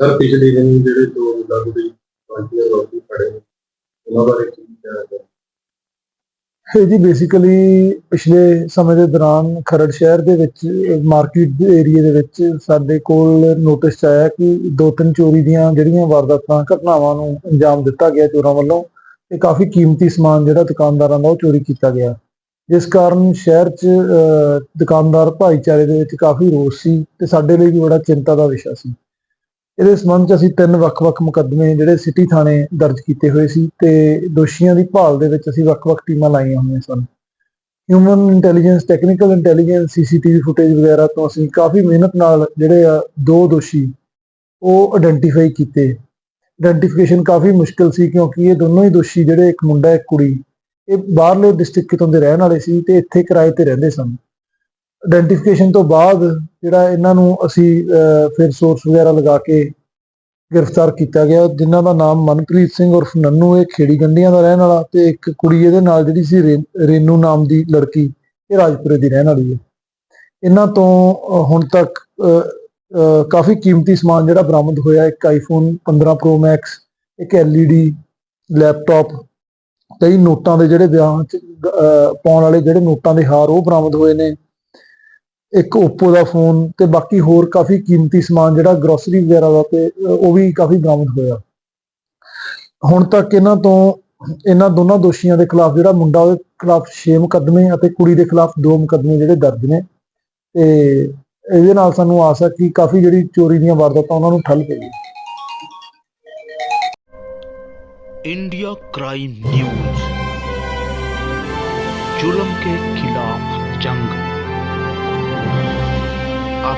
Sir ਪਿਛਲੇ ਦਿਨ ਜਿਹੜੇ ਦੋ ਲਾਗੂ ਦੀ ਪਾਰਟੀਆਂ ਲੋਕੀ ਖੜੇ ਉਹਨਾਂ ਬਾਰੇ ਕੀ ਕਹਿਣਾ ਚਾਹੁੰਦੇ ਇਹ ਜੀ ਬੇਸਿਕਲੀ ਪਿਛਲੇ ਸਮੇਂ ਦੇ ਦੌਰਾਨ ਖਰੜ ਸ਼ਹਿਰ ਦੇ ਵਿੱਚ ਮਾਰਕੀਟ ਦੇ ਏਰੀਆ ਦੇ ਵਿੱਚ ਸਾਡੇ ਕੋਲ ਨੋਟਿਸ ਆਇਆ ਕਿ ਦੋ ਤਿੰਨ ਚੋਰੀ ਦੀਆਂ ਜਿਹੜੀਆਂ ਵਾਰਦਾਤਾਂ ਘਟਨਾਵਾਂ ਨੂੰ ਅੰਜਾਮ ਦਿੱਤਾ ਗਿਆ ਚੋਰਾਂ ਵੱਲੋਂ ਤੇ ਕਾਫੀ ਕੀਮਤੀ ਸਮਾਨ ਜਿਹੜਾ ਦੁਕਾਨਦਾਰਾਂ ਦਾ ਉਹ ਚੋਰੀ ਕੀਤਾ ਗਿਆ। ਜਿਸ ਕਾਰਨ ਸ਼ਹਿਰ 'ਚ ਅਹ, ਦੁਕਾਨਦਾਰ ਭਾਈਚਾਰੇ ਦੇ ਵਿੱਚ ਕਾਫੀ ਰੋਸ ਸੀ ਤੇ ਸਾਡੇ ਲਈ ਵੀ ਬੜਾ ਚਿੰਤਾ ਦਾ ਵਿਸ਼ਾ ਸੀ। ਇਹਦੇ ਸੰਬੰਧ 'ਚ ਅਸੀਂ ਤਿੰਨ ਵੱਖ-ਵੱਖ ਮੁਕੱਦਮੇ ਜਿਹੜੇ ਸਿਟੀ ਥਾਣੇ ਦਰਜ ਕੀਤੇ ਹੋਏ ਸੀ ਤੇ ਦੋਸ਼ੀਆਂ ਦੀ ਭਾਲ ਦੇ ਵਿੱਚ ਅਸੀਂ ਵੱਖ-ਵੱਖ ਟੀਮਾਂ ਲਾਈਆਂ ਹੋਈਆਂ ਸਨ। Human intelligence technical intelligence CCTV footage ਵਗੈਰਾ ਤੋਂ ਅਸੀਂ ਕਾਫੀ ਮਿਹਨਤ ਨਾਲ ਜਿਹੜੇ ਆ ਦੋ ਦੋਸ਼ੀ ਉਹ ਆਇਡੈਂਟੀਫਾਈ ਕੀਤੇ। ਆਇਡੈਂਟੀਫਿਕੇਸ਼ਨ ਕਾਫੀ ਮੁਸ਼ਕਲ ਸੀ ਕਿਉਂਕਿ ਇਹ ਦੋਨੋਂ ਹੀ ਦੋਸ਼ੀ ਜਿਹੜੇ ਇੱਕ ਮੁੰਡਾ ਇੱਕ ਕੁੜੀ, ਇਹ ਬਾਹਰਲੇ ਡਿਸਟ੍ਰਿਕਟ ਕਿਤੋਂ ਦੇ ਰਹਿਣ ਵਾਲੇ ਸੀ ਤੇ ਇੱਥੇ ਕਿਰਾਏ ਤੇ ਰਹਿੰਦੇ ਸਨ। ਆਇਡੈਂਟੀਫਿਕੇਸ਼ਨ ਤੋਂ ਬਾਅਦ ਜਿਹੜਾ ਇਹਨਾਂ ਨੂੰ ਅਸੀਂ ਫਿਰ ਸੋਰਸ ਵਗੈਰਾ ਲਗਾ ਕੇ ਗ੍ਰਿਫਤਾਰ ਕੀਤਾ ਗਿਆ, ਜਿਨ੍ਹਾਂ ਦਾ ਨਾਮ ਮਨਪ੍ਰੀਤ ਸਿੰਘ ਉਰਫ ਨੰਨੂ ਇਹ ਖੇੜੀ ਗੰਡੀਆਂ ਦਾ ਰਹਿਣ ਵਾਲਾ ਤੇ ਇੱਕ ਕੁੜੀ ਇਹਦੇ ਨਾਲ ਜਿਹੜੀ ਸੀ ਰੇ- ਰੇਨੂ ਨਾਮ ਦੀ ਲੜਕੀ, ਇਹ ਰਾਜਪੁਰੇ ਦੀ ਰਹਿਣ ਵਾਲੀ ਹੈ। ਇਹਨਾਂ ਤੋਂ ਹੁਣ ਤੱਕ ਕਾਫੀ ਕੀਮਤੀ ਸਮਾਨ ਜਿਹੜਾ ਬਰਾਮਦ ਹੋਇਆ, ਇੱਕ ਆਈਫੋਨ 15 ਪ੍ਰੋ ਮੈਕਸ ਇੱਕ LED ਲੈਪਟਾਪ ਕਈ ਨੋਟਾਂ ਦੇ ਜਿਹੜੇ ਵਿਆਹ ਚ ਪਾਉਣ ਵਾਲੇ ਜਿਹੜੇ ਨੋਟਾਂ ਦੇ ਹਾਰ ਉਹ ਬਰਾਮਦ ਹੋਏ ਨੇ। ਇੱਕ Oppo ਦਾ ਫੋਨ ਤੇ ਬਾਕੀ ਹੋਰ ਕਾਫੀ ਕੀਮਤੀ ਸਮਾਨ ਜਿਹੜਾ ਗਰੋਸਰੀ ਵਗੈਰਾ ਦਾ ਤੇ ਅਹ, ਉਹ ਵੀ ਕਾਫੀ ਬਰਾਮਦ ਹੋਇਆ ਹੁਣ ਤੱਕ ਇਹਨਾਂ ਤੋਂ ਇਹਨਾਂ ਦੋਨਾਂ ਦੋਸ਼ੀਆਂ ਦੇ ਖਿਲਾਫ ਜਿਹੜਾ ਮੁੰਡਾ ਉਹਦੇ ਖਿਲਾਫ 6 ਮੁਕੱਦਮੇ ਅਤੇ ਕੁੜੀ ਦੇ ਖਿਲਾਫ 2 ਮੁਕੱਦਮੇ ਜਿਹੜੇ ਦਰਜ ਨੇ ਤੇ ਇਹਦੇ ਨਾਲ ਸਾਨੂੰ ਆਸ ਹੈ ਕਿ ਕਾਫੀ ਜਿਹੜੀ ਚੋਰੀ ਦੀਆਂ ਵਾਰਦਾਤਾਂ ਉਹਨਾਂ ਨੂੰ ਠੱਲ ਪਏਗੀ इंडिया क्राइम न्यूज जुल्म के खिलाफ जंग आप